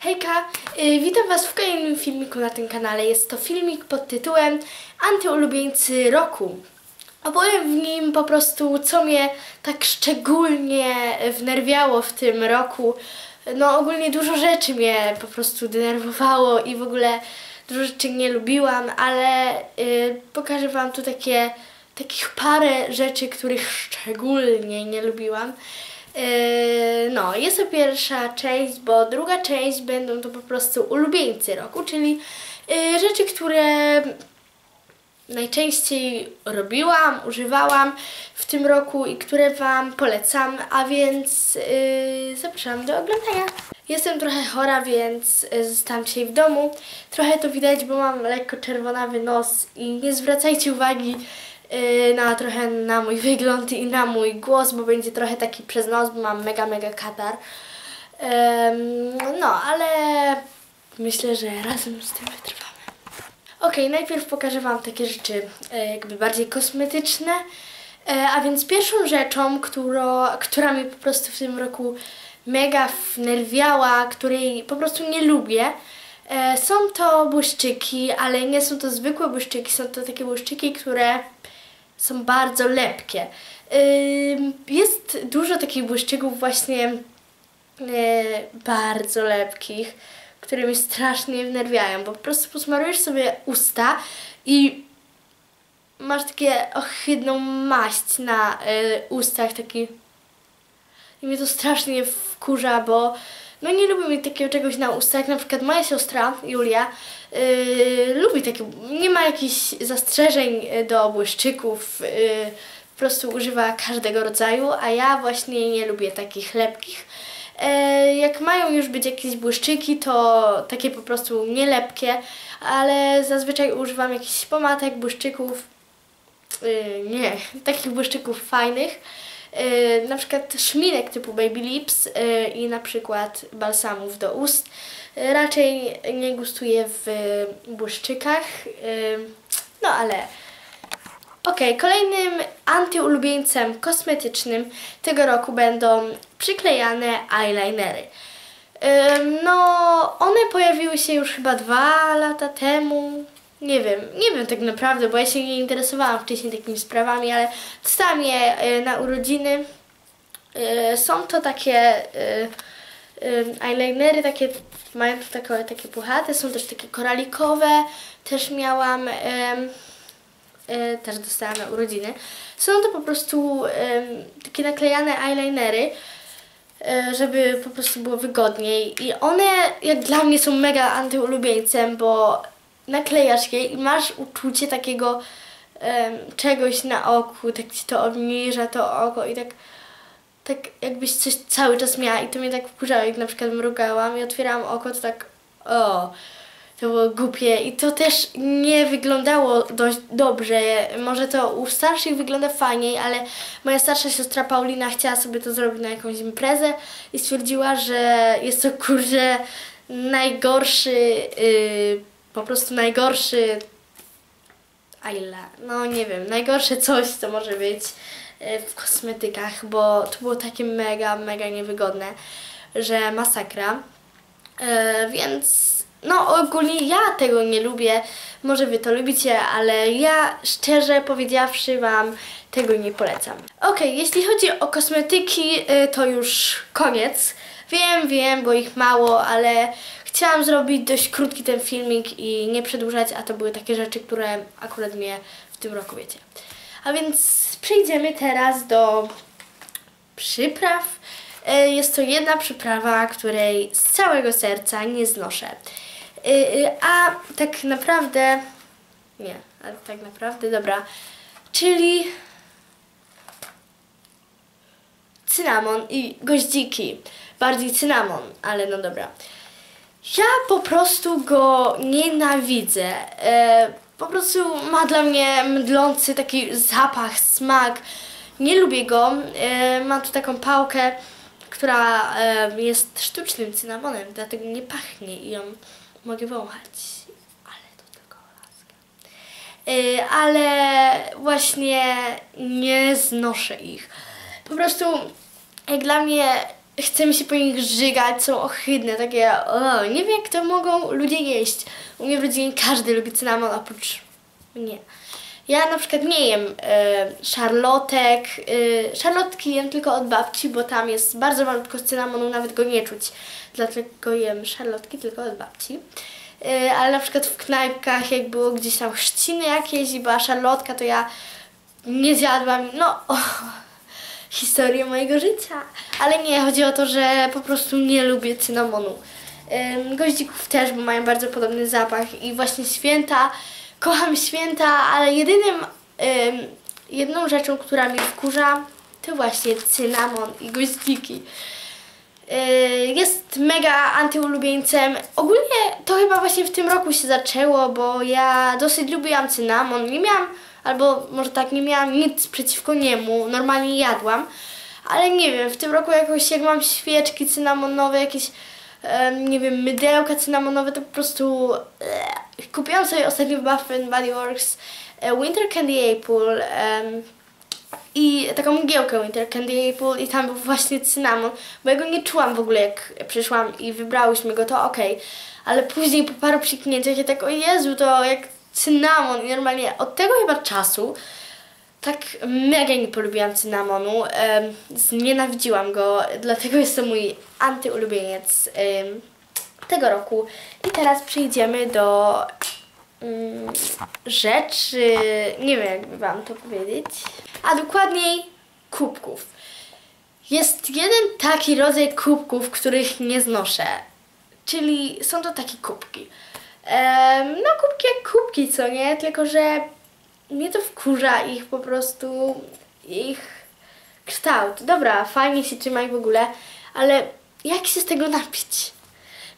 Hejka, y, witam Was w kolejnym filmiku na tym kanale. Jest to filmik pod tytułem Antyulubieńcy roku. Opowiem w nim po prostu, co mnie tak szczególnie wnerwiało w tym roku. No ogólnie dużo rzeczy mnie po prostu denerwowało i w ogóle dużo rzeczy nie lubiłam, ale y, pokażę Wam tu takie, takich parę rzeczy, których szczególnie nie lubiłam. Yy, no, jest to pierwsza część, bo druga część będą to po prostu ulubieńcy roku, czyli yy, rzeczy, które najczęściej robiłam, używałam w tym roku i które Wam polecam, a więc yy, zapraszam do oglądania. Jestem trochę chora, więc yy, zostałam dzisiaj w domu. Trochę to widać, bo mam lekko czerwonawy nos i nie zwracajcie uwagi na trochę na mój wygląd i na mój głos, bo będzie trochę taki przez nos, bo mam mega, mega katar. No, ale myślę, że razem z tym wytrwamy. Ok, najpierw pokażę Wam takie rzeczy e, jakby bardziej kosmetyczne. E, a więc pierwszą rzeczą, którą, która mnie po prostu w tym roku mega wnerwiała, której po prostu nie lubię, e, są to błyszczyki, ale nie są to zwykłe błyszczyki, są to takie błyszczyki, które są bardzo lepkie. Jest dużo takich błyszczyków właśnie e, bardzo lepkich, które mnie strasznie wnerwiają, bo po prostu posmarujesz sobie usta i masz takie ohydną maść na y, ustach, taki i mnie to strasznie wkurza, bo no nie lubię mieć takiego czegoś na ustach. Na przykład moja siostra, Julia, yy, lubi takie, nie ma jakichś zastrzeżeń do błyszczyków, yy, po prostu używa każdego rodzaju, a ja właśnie nie lubię takich lepkich. E, jak mają już być jakieś błyszczyki, to takie po prostu nielepkie, ale zazwyczaj używam jakichś pomadek, błyszczyków, yy, nie, takich błyszczyków fajnych, yy, na przykład szminek typu Baby Lips yy, i na przykład balsamów do ust. Yy, raczej nie gustuję w błyszczykach, no ale Ok, kolejnym antyulubieńcem kosmetycznym tego roku będą przyklejane eyelinery. No, one pojawiły się już chyba dwa lata temu. Nie wiem, nie wiem tak naprawdę, bo ja się nie interesowałam wcześniej takimi sprawami, ale dostałam je y, na urodziny. Y, są to takie y, eyelinery, takie, mają takie, takie puchate, są też takie koralikowe, też miałam... e, też dostałam na urodziny. Są to po prostu takie naklejane eyelinery, e, żeby po prostu było wygodniej. I one jak dla mnie są mega antyulubieńcem, bo naklejasz je i masz uczucie takiego em, czegoś na oku, tak ci to obniża to oko i tak tak jakbyś coś cały czas miała i to mnie tak wkurzało, jak na przykład mrugałam i otwierałam oko, to tak o, to było głupie i to też nie wyglądało dość dobrze. Może to u starszych wygląda fajniej, ale moja starsza siostra Paulina chciała sobie to zrobić na jakąś imprezę i stwierdziła, że jest to kurczę najgorszy, yy, po prostu najgorszy a ile? No nie wiem, najgorsze coś, co może być yy, w kosmetykach, bo to było takie mega, mega niewygodne, że masakra. Yy, więc no ogólnie ja tego nie lubię, może wy to lubicie, ale ja szczerze powiedziawszy wam tego nie polecam. Ok, jeśli chodzi o kosmetyki, y, to już koniec. Wiem, wiem, bo ich mało, ale chciałam zrobić dość krótki ten filmik i nie przedłużać, a to były takie rzeczy, które akurat mnie w tym roku wiecie. A więc przejdziemy teraz do przypraw. Y, Jest to jedna przyprawa, której z całego serca nie znoszę. Y, y, A tak naprawdę... Nie, ale tak naprawdę, dobra. Czyli cynamon i goździki. Bardziej cynamon, ale no dobra. Ja po prostu go nienawidzę. E, po prostu ma dla mnie mdlący taki zapach, smak. Nie lubię go. E, mam tu taką pałkę, która e, jest sztucznym cynamonem, dlatego nie pachnie i ją mogę wąchać. Ale to tylko laska. E, ale właśnie nie znoszę ich. Po prostu jak dla mnie chce mi się po nich żygać, są ohydne, takie, o, nie wiem jak to mogą ludzie jeść. U mnie w rodzinie każdy lubi cynamon, oprócz mnie. Ja na przykład nie jem e, szarlotek. E, szarlotki jem tylko od babci, bo tam jest bardzo malutko cynamonu, nawet go nie czuć. Dlatego jem szarlotki tylko od babci. E, ale na przykład w knajpkach, jak było gdzieś tam chrzciny jakieś i była szarlotka, to ja nie zjadłam. No, oh, historię mojego życia. Ale nie, chodzi o to, że po prostu nie lubię cynamonu. Goździków też, bo mają bardzo podobny zapach i właśnie święta, kocham święta, ale jedynym, ym, jedną rzeczą, która mi wkurza, to właśnie cynamon i goździki. Yy, jest mega antyulubieńcem. Ogólnie to chyba właśnie w tym roku się zaczęło, bo ja dosyć lubiłam cynamon. Nie miałam, albo może tak, nie miałam nic przeciwko niemu. Normalnie jadłam. Ale nie wiem, w tym roku jakoś jak mam świeczki cynamonowe, jakieś nie wiem, mydełka cynamonowe, to po prostu e, kupiłam sobie ostatnio Bath Body Works e, Winter Candy Apple i taką mgiełkę Winter Candy Apple i tam był właśnie cynamon, bo ja go nie czułam w ogóle jak przyszłam i wybrałyśmy go, to okej. Okay. Ale później po paru psiknięciach ja tak, o Jezu, to jak cynamon i normalnie od tego chyba czasu tak mega nie polubiłam cynamonu, znienawidziłam go, dlatego jest to mój antyulubieniec tego roku. I teraz przejdziemy do um, rzeczy, nie wiem jakby Wam to powiedzieć, a dokładniej kubków. Jest jeden taki rodzaj kubków, których nie znoszę, czyli są to takie kubki. No kubki jak kubki, co nie? Tylko, że mnie to wkurza ich po prostu, ich kształt. Dobra, fajnie się trzyma w ogóle, ale jak się z tego napić?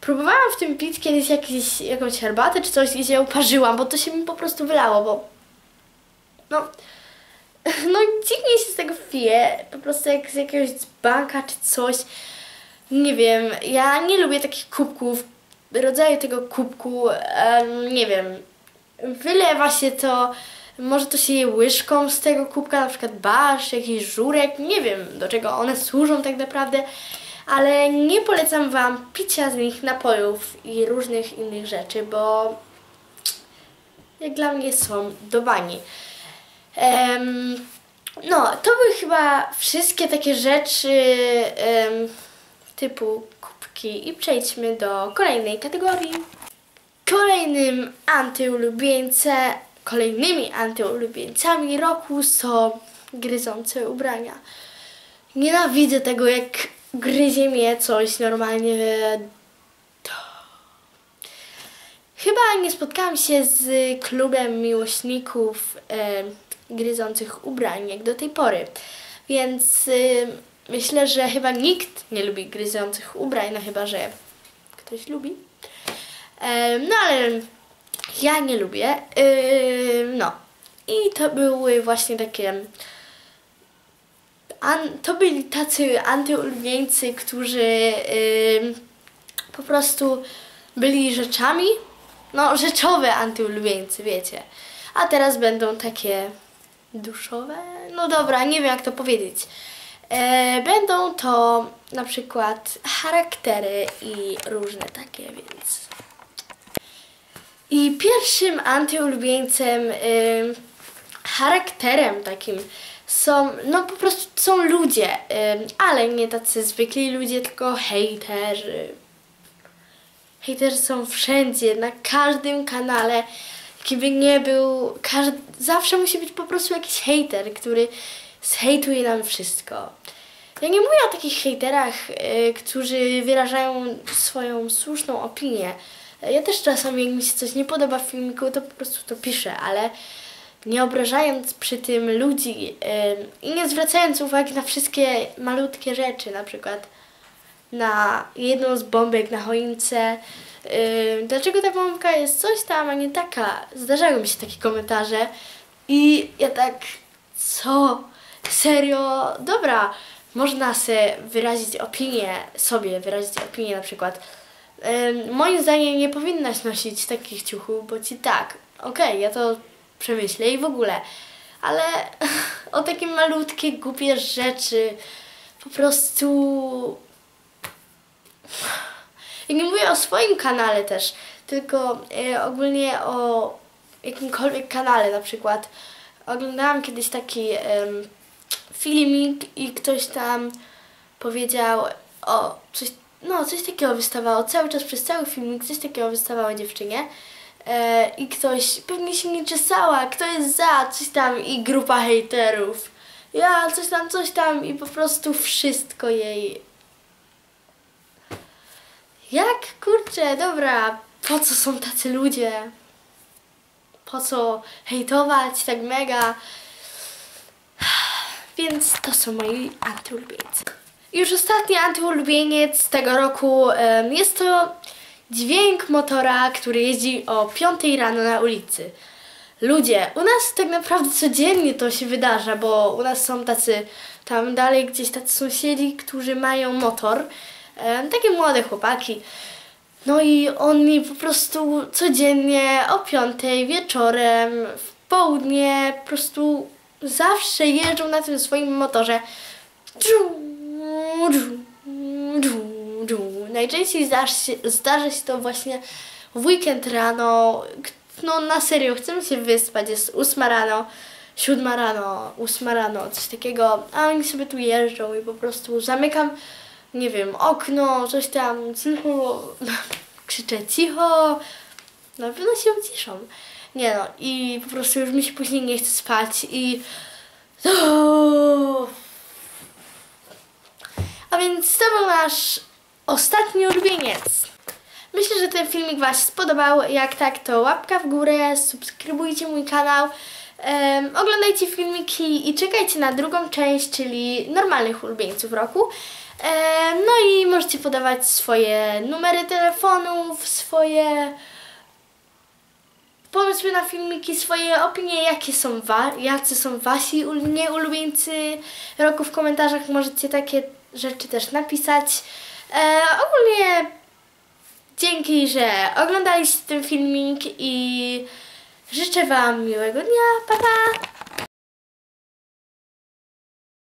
Próbowałam w tym pić kiedyś jakiś, jakąś herbatę czy coś i się uparzyłam, bo to się mi po prostu wylało, bo no, no dziwnie się z tego pije, po prostu jak z jakiegoś banka czy coś. Nie wiem, ja nie lubię takich kubków, rodzaju tego kubku, nie wiem, wylewa się to może to się je łyżką z tego kubka, na przykład barsz, jakiś żurek, nie wiem do czego one służą tak naprawdę, ale nie polecam Wam picia z nich napojów i różnych innych rzeczy, bo jak dla mnie są do bani. Um, no, to były chyba wszystkie takie rzeczy um, typu kubki i przejdźmy do kolejnej kategorii. Kolejnym antyulubieńcem Kolejnymi antyulubieńcami roku są gryzące ubrania. Nienawidzę tego, jak gryzie mnie coś normalnie. Chyba nie spotkałam się z klubem miłośników e, gryzących ubrań jak do tej pory. Więc myślę, że chyba nikt nie lubi gryzących ubrań, no chyba, że ktoś lubi. No ale ja nie lubię. No. I to były właśnie takie... To byli tacy antyulubieńcy, którzy po prostu byli rzeczami. No, rzeczowe antyulubieńcy, wiecie. A teraz będą takie duszowe. No dobra, nie wiem jak to powiedzieć. E, będą to na przykład charaktery i różne takie, więc i pierwszym antyulubieńcem, yy, charakterem takim są, no po prostu są ludzie, yy, ale nie tacy zwykli ludzie, tylko hejterzy. Hejterzy są wszędzie, na każdym kanale, jaki by nie był, każdy, zawsze musi być po prostu jakiś hejter, który zhejtuje nam wszystko. Ja nie mówię o takich hejterach, yy, którzy wyrażają swoją słuszną opinię, ja też czasami, jak mi się coś nie podoba w filmiku, to po prostu to piszę, ale nie obrażając przy tym ludzi yy, i nie zwracając uwagi na wszystkie malutkie rzeczy, na przykład na jedną z bombek na choince, dlaczego ta bombka jest coś tam, a nie taka. Zdarzają mi się takie komentarze i ja tak, co? Serio? Dobra, można sobie wyrazić opinię, sobie wyrazić opinię na przykład moim zdaniem nie powinnaś nosić takich ciuchów, bo ci tak, okej, okay, ja to przemyślę i w ogóle, ale o takie malutkie, głupie rzeczy po prostu Ja nie mówię o swoim kanale też, tylko e, ogólnie o jakimkolwiek kanale na przykład. Oglądałam kiedyś taki filmik i ktoś tam powiedział o coś, no coś takiego wystawało, cały czas przez cały filmik coś takiego wystawało dziewczynie. E, I ktoś pewnie się nie czesała, kto jest za, coś tam i grupa hejterów. Ja, coś tam, coś tam i po prostu wszystko jej jak? Kurczę, dobra, po co są tacy ludzie? Po co hejtować tak mega? Więc to są moi antyulubieńcy. Już ostatni antyulubieniec tego roku jest to dźwięk motora, który jeździ o 5 rano na ulicy. Ludzie, u nas tak naprawdę codziennie to się wydarza, bo u nas są tacy, tam dalej gdzieś tacy sąsiedzi, którzy mają motor, takie młode chłopaki. No i oni po prostu codziennie o 5 wieczorem, w południe, po prostu zawsze jeżdżą na tym swoim motorze. Najczęściej zdarzy się, zdarzy się to właśnie w weekend rano. No na serio, chcemy się wyspać, jest 8 rano, 7 rano, 8 rano, coś takiego, a oni sobie tu jeżdżą i po prostu zamykam, nie wiem, okno, coś tam, cicho, krzyczę cicho, na pewno się uciszą. Nie no, i po prostu już mi się później nie chce spać i... A więc to był nasz ostatni ulubieniec. Myślę, że ten filmik Wam się spodobał. Jak tak, to łapka w górę, subskrybujcie mój kanał, em, oglądajcie filmiki i czekajcie na drugą część, czyli normalnych ulubieńców roku. Em, no i możecie podawać swoje numery telefonów, swoje pomysły na filmiki, swoje opinie, jakie są wa- jacy są wasi ul- nieulubieńcy roku w komentarzach. Możecie takie rzeczy też napisać. E, ogólnie dzięki, że oglądaliście ten filmik i życzę Wam miłego dnia. Pa, pa!